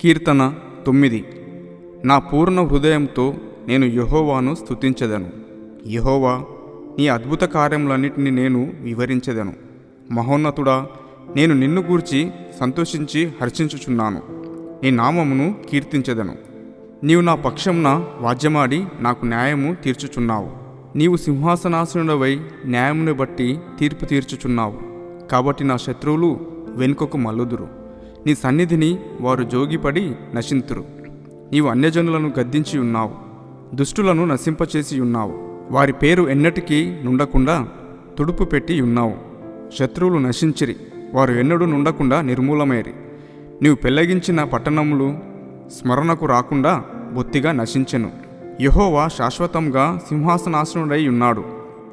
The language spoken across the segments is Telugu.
కీర్తన తొమ్మిది. నా పూర్ణ హృదయంతో నేను యహోవాను స్తుతించెదను. యహోవా నీ అద్భుత కార్యములన్నిటిని నేను వివరించెదను. మహోన్నతుడా నేను నిన్ను గూర్చి సంతోషించి హర్షించుచున్నాను. నీ నామమును కీర్తించదను. నీవు నా పక్షంన వాద్యమాడి నాకు న్యాయము తీర్చుచున్నావు. నీవు సింహాసనాసనుడవై న్యాయమును బట్టి తీర్పు తీర్చుచున్నావు. కాబట్టి నా శత్రువులు వెనుకకు మల్లుదురు నీ సన్నిధిని వారు జోగిపడి నశింతురు. నీవు అన్యజనులను గద్దించి ఉన్నావు. దుష్టులను నశింపచేసి ఉన్నావు. వారి పేరు ఎన్నటికీ నుండకుండా తుడుపు పెట్టి ఉన్నావు. శత్రువులు నశించిరి. వారు ఎన్నడూ నుండకుండా నిర్మూలమైరి నీవు పెళ్ళగించిన పట్టణములు స్మరణకు రాకుండా బొత్తిగా నశించెను. యహోవా శాశ్వతంగా సింహాసనాసనుడై ఉన్నాడు.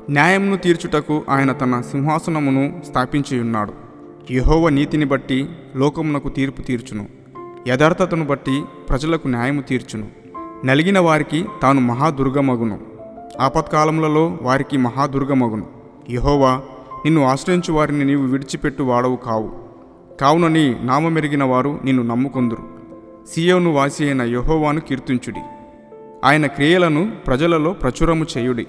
న్యాయమును తీర్చుటకు ఆయన తన సింహాసనమును స్థాపించి ఉన్నాడు యహోవ నీతిని బట్టి లోకమునకు తీర్పు తీర్చును. యథార్థతను బట్టి ప్రజలకు న్యాయము తీర్చును. నలిగిన వారికి తాను మహాదుర్గమగును. ఆపత్కాలములలో వారికి మహాదుర్గమగును. యహోవా నిన్ను ఆశ్రయించు వారిని నీవు విడిచిపెట్టు వాడవు కావు. కావున నీ నామమెరిగిన వారు నిన్ను నమ్ముకొందురు. సియోను వాసి అయిన యహోవాను కీర్తించుడి. ఆయన క్రియలను ప్రజలలో ప్రచురము చేయుడి.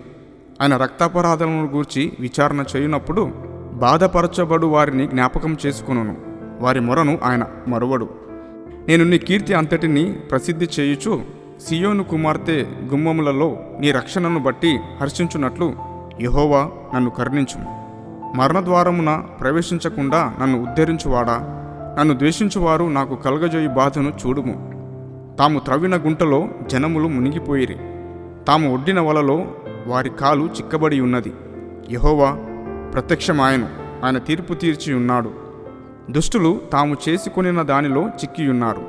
ఆయన రక్తాపరాధములను గూర్చి విచారణ చేయునప్పుడు బాధపరచబడు వారిని జ్ఞాపకం చేసుకును వారి మొరను ఆయన మరువడు. నేను నీ కీర్తి అంతటిని ప్రసిద్ధి చేయుచు సియోను కుమార్తె గుమ్మములలో నీ రక్షణను బట్టి హర్షించున్నట్లు యహోవా నన్ను కరుణించుము మరణద్వారమున ప్రవేశించకుండా నన్ను ఉద్ధరించువాడా? నన్ను ద్వేషించువారు నాకు కలగజోయి బాధను చూడుము. తాము త్రవ్విన గుంటలో జనములు మునిగిపోయిరి. తాము ఒడ్డిన వలలో వారి కాలు చిక్కబడి ఉన్నది. యహోవా ప్రత్యక్షమాయను. ఆయన తీర్పు తీర్చి ఉన్నాడు. దుష్టులు తాము చేసుకొనిన దానిలో చిక్కియున్నారు.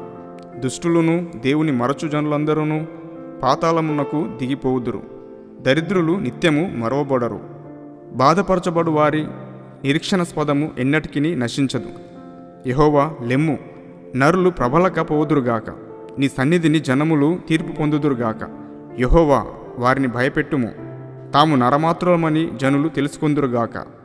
దుష్టులను దేవుని మరచు జనులందరూ పాతాళమునకు దిగిపోవుదురు. దరిద్రులు నిత్యము మరవబడరు. బాధపరచబడు వారి నిరీక్షణస్పదము ఎన్నటికీ నశించదు. యహోవా లెమ్ము. నరులు ప్రబలకపోదురుగాక. నీ సన్నిధిని జనములు తీర్పు పొందుదురుగాక. యహోవా వారిని భయపెట్టుము. తాము నరమాత్రులమని జనులు తెలుసుకుందురుగాక.